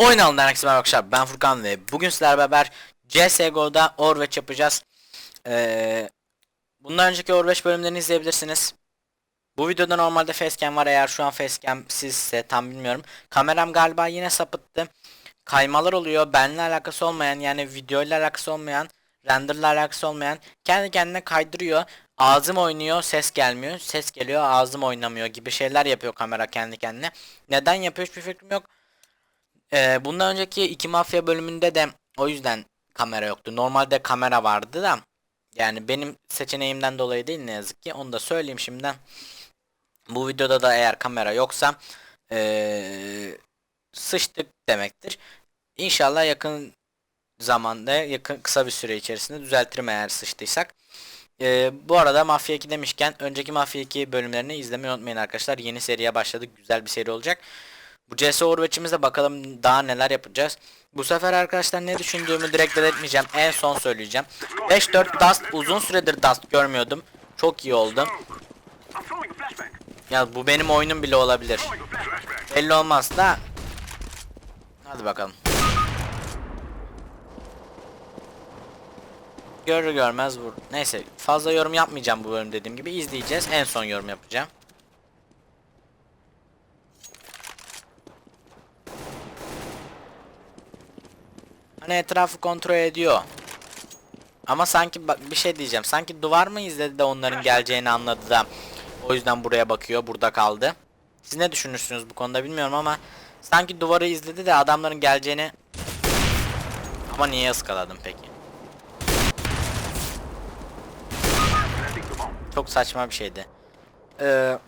Oynalın herkese merhaba arkadaşlar ben Furkan ve bugün sizlerle beraber CSGO'da Overwatch yapacağız. Ee, bundan önceki Overwatch bölümlerini izleyebilirsiniz. Bu videoda normalde facecam var eğer şu an facecam sizse tam bilmiyorum. Kameram galiba yine sapıttı. Kaymalar oluyor benimle alakası olmayan yani video ile alakası olmayan renderle alakası olmayan kendi kendine kaydırıyor. Ağzım oynuyor ses gelmiyor ses geliyor ağzım oynamıyor gibi şeyler yapıyor kamera kendi kendine. Neden yapıyor hiçbir fikrim yok. Ee, bundan önceki iki mafya bölümünde de o yüzden kamera yoktu. Normalde kamera vardı da yani benim seçeneğimden dolayı değil ne yazık ki. Onu da söyleyeyim şimdiden. Bu videoda da eğer kamera yoksa ee, sıçtık demektir. İnşallah yakın zamanda yakın kısa bir süre içerisinde düzeltirim eğer sıçtıysak. Ee, bu arada Mafya 2 demişken önceki Mafya 2 bölümlerini izlemeyi unutmayın arkadaşlar. Yeni seriye başladık. Güzel bir seri olacak. Bu CS Overwatch'imizde bakalım daha neler yapacağız. Bu sefer arkadaşlar ne düşündüğümü direkt belirtmeyeceğim. En son söyleyeceğim. 5-4 Dust uzun süredir Dust görmüyordum. Çok iyi oldu. I'm throwing a flashbang. Ya bu benim oyunum bile olabilir. Belli olmaz da. Hadi bakalım. Görür görmez vur. Neyse fazla yorum yapmayacağım bu bölüm dediğim gibi izleyeceğiz. En son yorum yapacağım. Hani etrafı kontrol ediyor. Ama sanki bak bir şey diyeceğim. Sanki duvar mı izledi de onların geleceğini anladı da o yüzden buraya bakıyor, burada kaldı. Siz ne düşünürsünüz bu konuda bilmiyorum ama sanki duvarı izledi de adamların geleceğini ama niye ıskaladım peki? Çok saçma bir şeydi. Ee,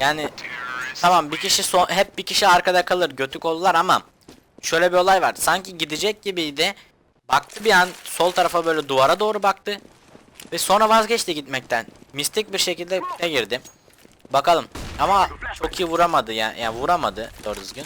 yani tamam bir kişi son, hep bir kişi arkada kalır götü kollar ama şöyle bir olay var. Sanki gidecek gibiydi. Baktı bir an sol tarafa böyle duvara doğru baktı. Ve sonra vazgeçti gitmekten. Mistik bir şekilde girdi. Bakalım. Ama çok iyi vuramadı yani, yani vuramadı doğru düzgün.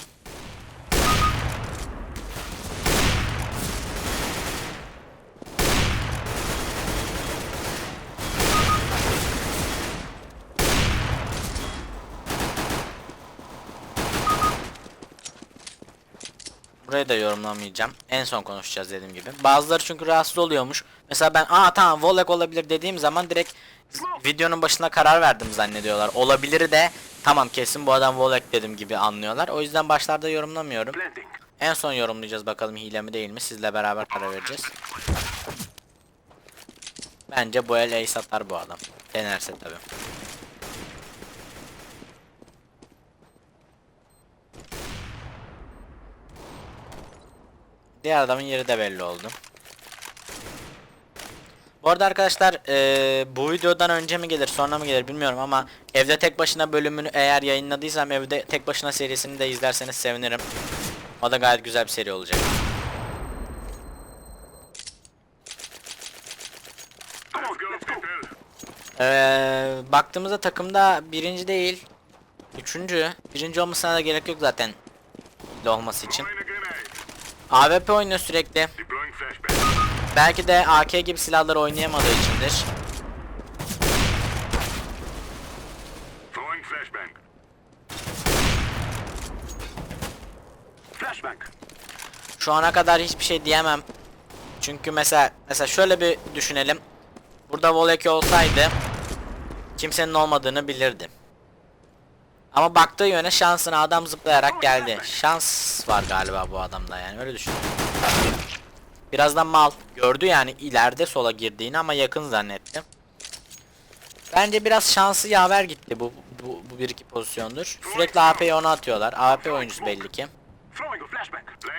Burayı da yorumlamayacağım. En son konuşacağız dediğim gibi. Bazıları çünkü rahatsız oluyormuş. Mesela ben aa tamam Volek olabilir dediğim zaman direkt videonun başına karar verdim zannediyorlar. Olabilir de tamam kesin bu adam Volek dedim gibi anlıyorlar. O yüzden başlarda yorumlamıyorum. En son yorumlayacağız bakalım hile mi değil mi sizle beraber karar vereceğiz. Bence bu el ace atar bu adam. Denerse tabii. Diğer adamın yeri de belli oldu. Bu arada arkadaşlar eee, bu videodan önce mi gelir sonra mı gelir bilmiyorum ama evde tek başına bölümünü eğer yayınladıysam evde tek başına serisini de izlerseniz sevinirim. O da gayet güzel bir seri olacak. Eee baktığımızda takımda birinci değil, üçüncü. Birinci olmasına da gerek yok zaten olması için. AWP oynuyor sürekli. Belki de AK gibi silahları oynayamadığı içindir. Şu ana kadar hiçbir şey diyemem. Çünkü mesela mesela şöyle bir düşünelim. Burada Voleki olsaydı kimsenin olmadığını bilirdi. Ama baktığı yöne şansına adam zıplayarak geldi. Şans var galiba bu adamda yani öyle düşün. Birazdan mal gördü yani ileride sola girdiğini ama yakın zannetti. Bence biraz şansı yaver gitti bu bu, bu bir iki pozisyondur. Sürekli AP'yi ona atıyorlar. AP oyuncusu belli ki.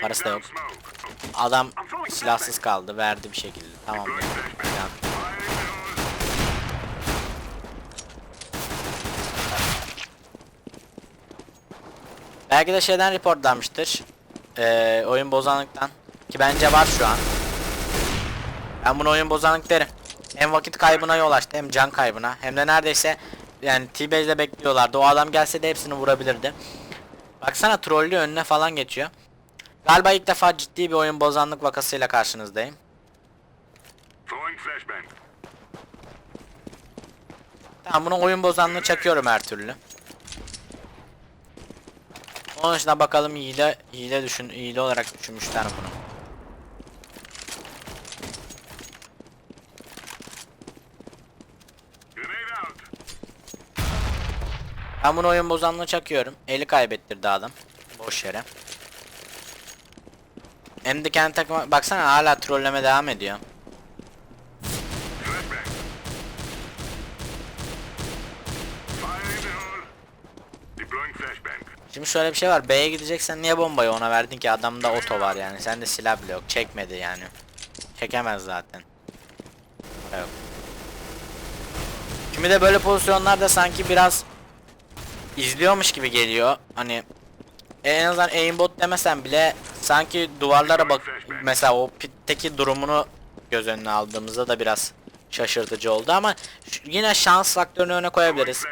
Parası da yok. Adam silahsız kaldı. Verdi bir şekilde. Tamam. Deploying flashbang. Falan. Firing those. Belki de şeyden reportlanmıştır. Ee, oyun bozanlıktan. Ki bence var şu an. Ben bunu oyun bozanlık derim. Hem vakit kaybına yol açtı hem can kaybına. Hem de neredeyse yani T-Base'de bekliyorlardı. O adam gelse de hepsini vurabilirdi. Baksana trollü önüne falan geçiyor. Galiba ilk defa ciddi bir oyun bozanlık vakasıyla karşınızdayım. Tamam bunu oyun bozanlığı çakıyorum her türlü. Onun dışında bakalım hile hile düşün hile olarak düşünmüşler bunu. Ben bunu oyun bozanlığı çakıyorum. Eli kaybettirdi adam. Boş yere. Hem de kendi takıma baksana hala trolleme devam ediyor. Şimdi şöyle bir şey var. B'ye gideceksen niye bombayı ona verdin ki? Adamda oto var yani. Sende silah bile yok. Çekmedi yani. Çekemez zaten. Yok. Kimi de böyle pozisyonlarda sanki biraz izliyormuş gibi geliyor. Hani en azından aimbot demesen bile sanki duvarlara bak mesela o pitteki durumunu göz önüne aldığımızda da biraz şaşırtıcı oldu ama yine şans faktörünü öne koyabiliriz.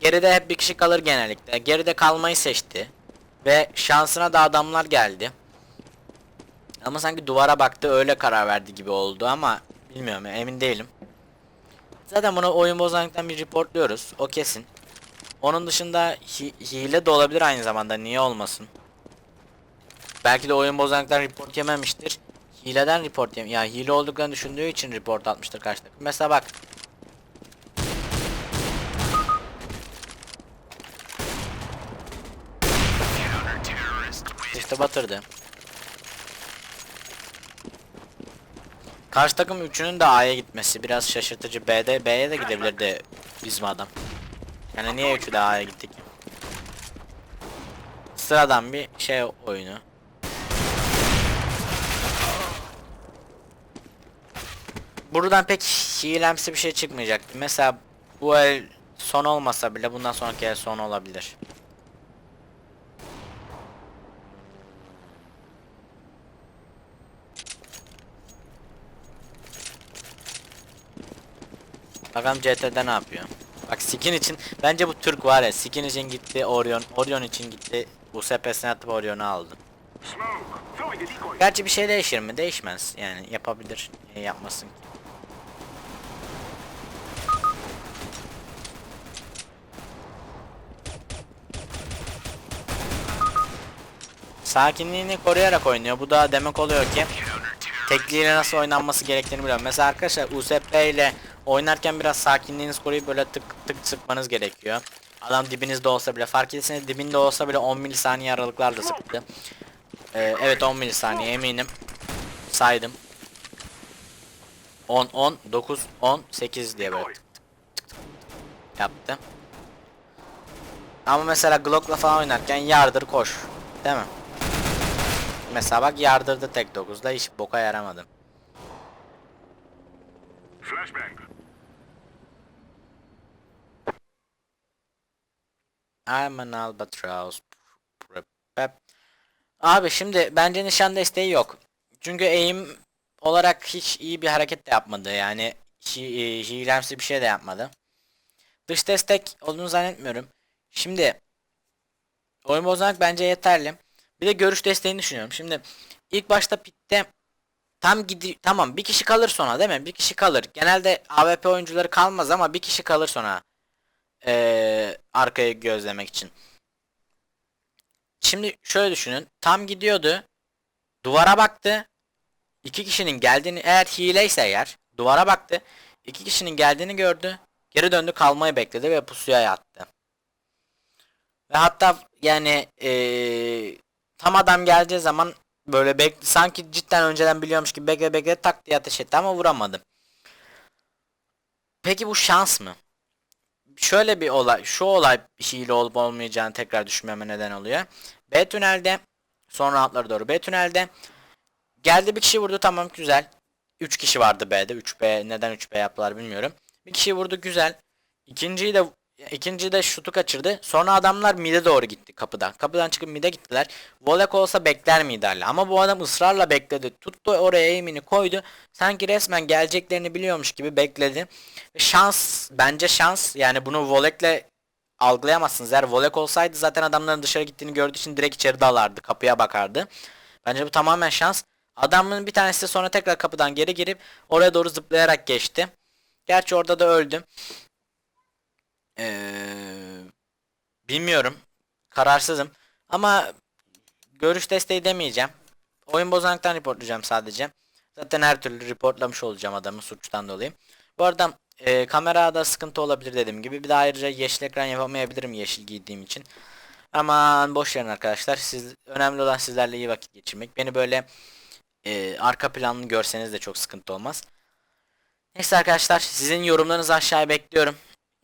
Geride hep bir kişi kalır genellikle. Geride kalmayı seçti. Ve şansına da adamlar geldi. Ama sanki duvara baktı öyle karar verdi gibi oldu ama bilmiyorum emin değilim. Zaten bunu oyun bozanlıktan bir reportluyoruz. O kesin. Onun dışında hi- hile de olabilir aynı zamanda. Niye olmasın? Belki de oyun bozanlıktan report yememiştir. Hileden report yem ya hile olduklarını düşündüğü için report atmıştır karşı takım. Mesela bak İşte batırdı. Karşı takım üçünün de A'ya gitmesi biraz şaşırtıcı. B'de B'ye de gidebilirdi bizim adam. Yani niye üçü de A'ya gittik? Sıradan bir şey oyunu. Buradan pek hilemsi bir şey çıkmayacak. Mesela bu el son olmasa bile bundan sonraki el son olabilir. Bakalım CT'de ne yapıyor. Bak skin için bence bu Türk var ya skin için gitti Orion Orion için gitti bu sepesine atıp Orion'u aldı. Gerçi bir şey değişir mi? Değişmez. Yani yapabilir. Niye yapmasın ki? Sakinliğini koruyarak oynuyor. Bu da demek oluyor ki tekliyle nasıl oynanması gerektiğini biliyorum. Mesela arkadaşlar USP ile oynarken biraz sakinliğinizi koruyup böyle tık tık sıkmanız gerekiyor. Adam dibinizde olsa bile fark etseniz dibinde olsa bile 10 milisaniye aralıklarla sıktı. Ee, evet 10 milisaniye eminim. Saydım. 10 10 9 10 8 diye böyle Decoy. yaptı. Ama mesela Glock'la falan oynarken yardır koş. Değil mi? Mesela bak yardırdı tek 9'da hiç boka yaramadı. Flashbang. I'm an albatross. Abi şimdi bence nişan desteği yok. Çünkü aim olarak hiç iyi bir hareket de yapmadı. Yani hi e, hilemsi bir şey de yapmadı. Dış destek olduğunu zannetmiyorum. Şimdi oyun bozmak bence yeterli. Bir de görüş desteğini düşünüyorum. Şimdi ilk başta pitte tam gidi tamam bir kişi kalır sonra değil mi? Bir kişi kalır. Genelde AWP oyuncuları kalmaz ama bir kişi kalır sonra eee arkayı gözlemek için. Şimdi şöyle düşünün. Tam gidiyordu. Duvara baktı. İki kişinin geldiğini eğer hileyse eğer duvara baktı. iki kişinin geldiğini gördü. Geri döndü kalmayı bekledi ve pusuya yattı. Ve hatta yani eee, tam adam geleceği zaman böyle bek sanki cidden önceden biliyormuş gibi bekle bekle tak diye ateş etti ama vuramadı. Peki bu şans mı? Şöyle bir olay, şu olay hile olup olmayacağını tekrar düşünmeme neden oluyor. B tünelde, son roundlara doğru B tünelde geldi bir kişi vurdu tamam güzel. 3 kişi vardı B'de. 3B neden 3B yaptılar bilmiyorum. Bir kişi vurdu güzel. İkinciyi de ikinciyi de şutu kaçırdı. Sonra adamlar mid'e doğru gitti kapıdan. Kapıdan çıkıp mid'e gittiler. Volek olsa bekler miydi hala? Ama bu adam ısrarla bekledi. Tuttu oraya aim'ini koydu. Sanki resmen geleceklerini biliyormuş gibi bekledi. Şans bence şans yani bunu volekle algılayamazsınız. Eğer volek olsaydı zaten adamların dışarı gittiğini gördüğü için direkt içeri dalardı. Kapıya bakardı. Bence bu tamamen şans. Adamın bir tanesi de sonra tekrar kapıdan geri girip oraya doğru zıplayarak geçti. Gerçi orada da öldü. Bilmiyorum. Kararsızım. Ama görüş desteği demeyeceğim. Oyun bozanlıktan reportlayacağım sadece. Zaten her türlü reportlamış olacağım adamı suçtan dolayı. Bu arada e, kamerada sıkıntı olabilir dediğim gibi. Bir de ayrıca yeşil ekran yapamayabilirim yeşil giydiğim için. Aman boş verin arkadaşlar. Siz önemli olan sizlerle iyi vakit geçirmek. Beni böyle e, arka planlı görseniz de çok sıkıntı olmaz. Neyse arkadaşlar sizin yorumlarınızı aşağıya bekliyorum.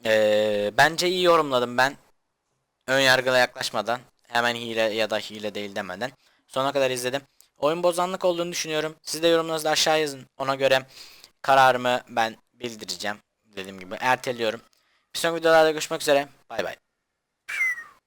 E, bence iyi yorumladım ben. Ön yargıyla yaklaşmadan. Hemen hile ya da hile değil demeden. Sonuna kadar izledim. Oyun bozanlık olduğunu düşünüyorum. Siz de yorumlarınızı aşağı yazın. Ona göre kararımı ben bildireceğim. Dediğim gibi erteliyorum. Bir sonraki videolarda görüşmek üzere. Bay bay.